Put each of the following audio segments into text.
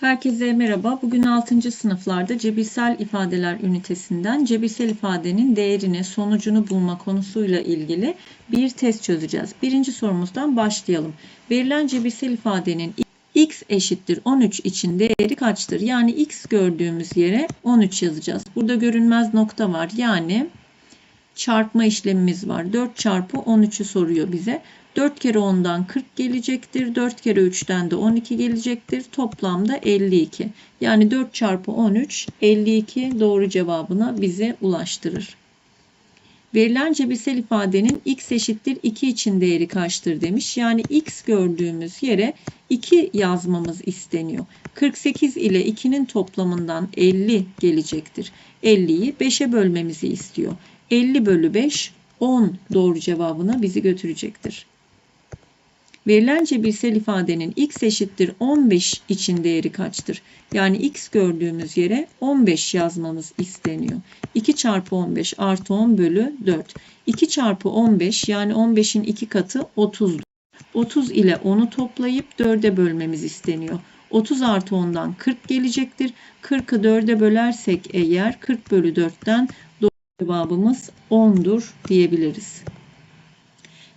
Herkese merhaba. Bugün 6. sınıflarda cebirsel ifadeler ünitesinden cebirsel ifadenin değerini, sonucunu bulma konusuyla ilgili bir test çözeceğiz. Birinci sorumuzdan başlayalım. Verilen cebirsel ifadenin x eşittir 13 için değeri kaçtır? Yani x gördüğümüz yere 13 yazacağız. Burada görünmez nokta var. Yani çarpma işlemimiz var. 4 çarpı 13'ü soruyor bize. 4 kere 10'dan 40 gelecektir. 4 kere 3'ten de 12 gelecektir. Toplamda 52. Yani 4 çarpı 13 52 doğru cevabına bize ulaştırır. Verilen cebirsel ifadenin x eşittir 2 için değeri kaçtır demiş. Yani x gördüğümüz yere 2 yazmamız isteniyor. 48 ile 2'nin toplamından 50 gelecektir. 50'yi 5'e bölmemizi istiyor. 50 bölü 5 10 doğru cevabına bizi götürecektir. Verilen cebirsel ifadenin x eşittir 15 için değeri kaçtır? Yani x gördüğümüz yere 15 yazmamız isteniyor. 2 çarpı 15 artı 10 bölü 4. 2 çarpı 15 yani 15'in 2 katı 30'dur. 30 ile 10'u toplayıp 4'e bölmemiz isteniyor. 30 artı 10'dan 40 gelecektir. 40'ı 4'e bölersek eğer 40 bölü 4'ten doğru cevabımız 10'dur diyebiliriz.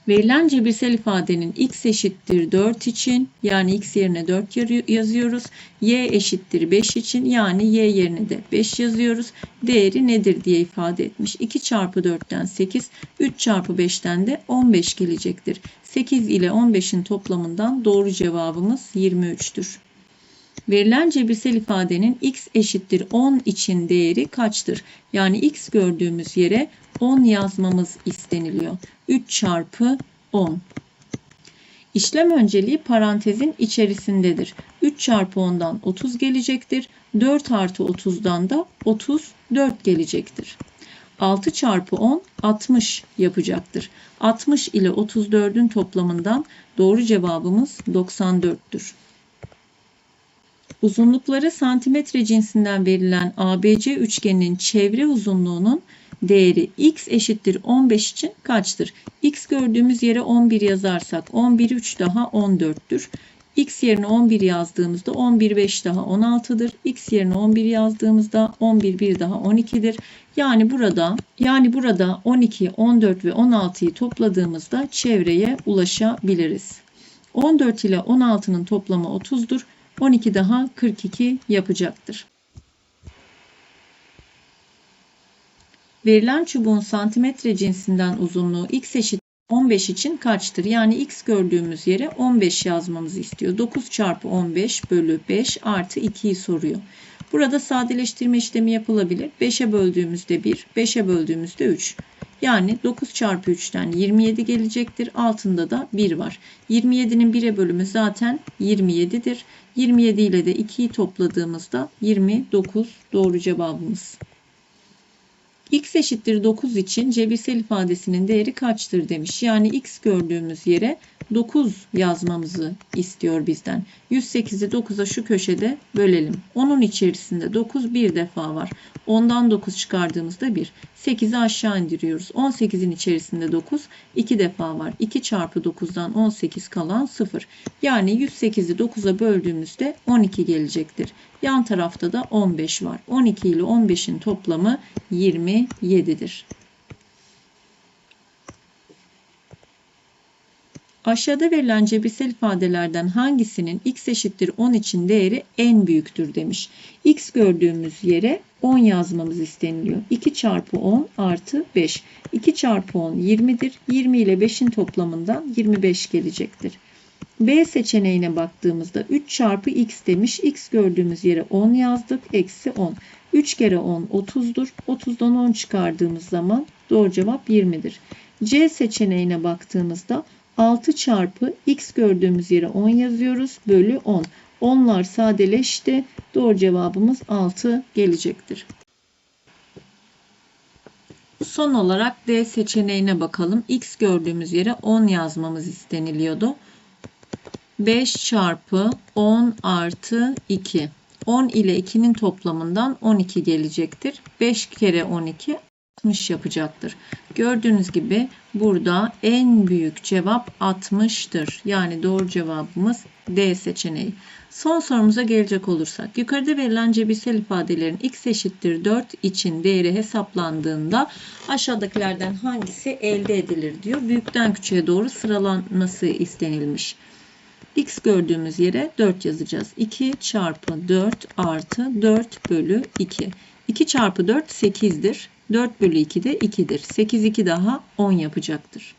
Verilen cebirsel ifadenin x eşittir 4 için yani x yerine 4 yazıyoruz. y eşittir 5 için yani y yerine de 5 yazıyoruz. Değeri nedir diye ifade etmiş. 2 çarpı 4'ten 8, 3 çarpı 5'ten de 15 gelecektir. 8 ile 15'in toplamından doğru cevabımız 23'tür. Verilen cebirsel ifadenin x eşittir 10 için değeri kaçtır? Yani x gördüğümüz yere 10 yazmamız isteniliyor. 3 çarpı 10. İşlem önceliği parantezin içerisindedir. 3 çarpı 10'dan 30 gelecektir. 4 artı 30'dan da 34 gelecektir. 6 çarpı 10 60 yapacaktır. 60 ile 34'ün toplamından doğru cevabımız 94'tür. Uzunlukları santimetre cinsinden verilen ABC üçgeninin çevre uzunluğunun değeri x eşittir 15 için kaçtır? x gördüğümüz yere 11 yazarsak 11 3 daha 14'tür. x yerine 11 yazdığımızda 11 5 daha 16'dır. x yerine 11 yazdığımızda 11 1 daha 12'dir. Yani burada yani burada 12, 14 ve 16'yı topladığımızda çevreye ulaşabiliriz. 14 ile 16'nın toplamı 30'dur. 12 daha 42 yapacaktır. Verilen çubuğun santimetre cinsinden uzunluğu x eşit 15 için kaçtır? Yani x gördüğümüz yere 15 yazmamızı istiyor. 9 çarpı 15 bölü 5 artı 2'yi soruyor. Burada sadeleştirme işlemi yapılabilir. 5'e böldüğümüzde 1, 5'e böldüğümüzde 3. Yani 9 çarpı 3'ten 27 gelecektir. Altında da 1 var. 27'nin 1'e bölümü zaten 27'dir. 27 ile de 2'yi topladığımızda 29 doğru cevabımız. x eşittir 9 için cebirsel ifadesinin değeri kaçtır demiş. Yani x gördüğümüz yere 9 yazmamızı istiyor bizden. 108'i 9'a şu köşede bölelim. Onun içerisinde 9 bir defa var. Ondan 9 çıkardığımızda 1. 8'i aşağı indiriyoruz. 18'in içerisinde 9 2 defa var. 2 çarpı 9'dan 18 kalan 0. Yani 108'i 9'a böldüğümüzde 12 gelecektir. Yan tarafta da 15 var. 12 ile 15'in toplamı 27'dir. Aşağıda verilen cebirsel ifadelerden hangisinin x eşittir 10 için değeri en büyüktür demiş. x gördüğümüz yere 10 yazmamız isteniliyor. 2 çarpı 10 artı 5. 2 çarpı 10 20'dir. 20 ile 5'in toplamından 25 gelecektir. B seçeneğine baktığımızda 3 çarpı x demiş. x gördüğümüz yere 10 yazdık. Eksi 10. 3 kere 10 30'dur. 30'dan 10 çıkardığımız zaman doğru cevap 20'dir. C seçeneğine baktığımızda 6 çarpı x gördüğümüz yere 10 yazıyoruz. Bölü 10. Onlar sadeleşti. Doğru cevabımız 6 gelecektir. Son olarak D seçeneğine bakalım. X gördüğümüz yere 10 yazmamız isteniliyordu. 5 çarpı 10 artı 2. 10 ile 2'nin toplamından 12 gelecektir. 5 kere 12 60 yapacaktır. Gördüğünüz gibi burada en büyük cevap 60'tır. Yani doğru cevabımız D seçeneği. Son sorumuza gelecek olursak. Yukarıda verilen cebirsel ifadelerin x eşittir 4 için değeri hesaplandığında aşağıdakilerden hangisi elde edilir diyor. Büyükten küçüğe doğru sıralanması istenilmiş. x gördüğümüz yere 4 yazacağız. 2 çarpı 4 artı 4 bölü 2. 2 çarpı 4 8'dir. 4 bölü 2 de 2'dir. 8 2 daha 10 yapacaktır.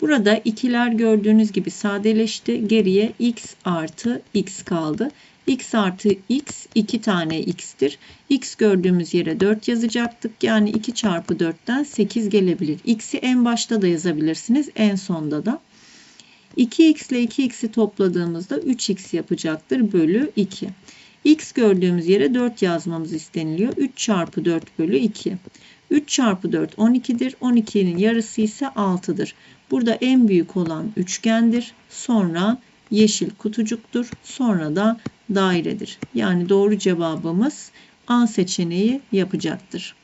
Burada ikiler gördüğünüz gibi sadeleşti. Geriye x artı x kaldı. x artı x 2 tane x'tir. x gördüğümüz yere 4 yazacaktık. Yani 2 çarpı 4'ten 8 gelebilir. x'i en başta da yazabilirsiniz. En sonda da. 2x ile 2x'i topladığımızda 3x yapacaktır. Bölü 2. x gördüğümüz yere 4 yazmamız isteniliyor. 3 çarpı 4 bölü 2. 3 çarpı 4 12'dir. 12'nin yarısı ise 6'dır. Burada en büyük olan üçgendir. Sonra yeşil kutucuktur. Sonra da dairedir. Yani doğru cevabımız A seçeneği yapacaktır.